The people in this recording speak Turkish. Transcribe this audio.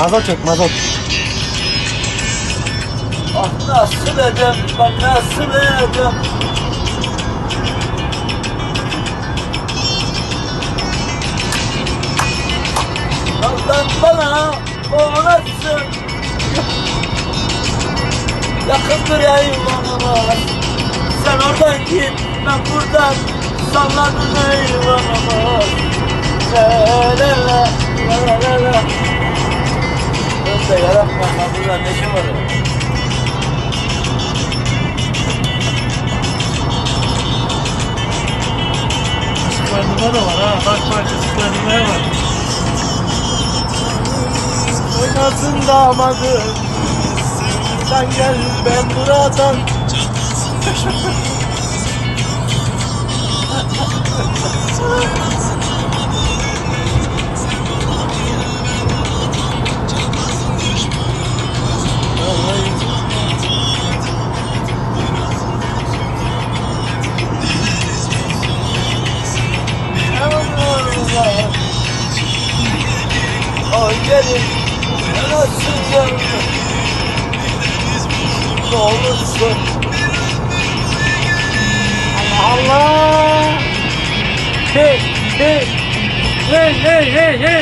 Mazot çek mazot. Ah nasıl edem ben nasıl edem Yoldan bana o nasıl Yakındır eyvanıma Sen oradan git ben buradan Salladın eyvanıma La la la la la la Önde yaratma lan burada ne şey var ya Isıklandırma da var ha. Bak bak ısıklandırmaya bak. Oynasın damadım. Sen gel ben buradan. Ay gelin nasıl canım Ne olursun Allah! Hey, hey, hey, hey, hey, hey!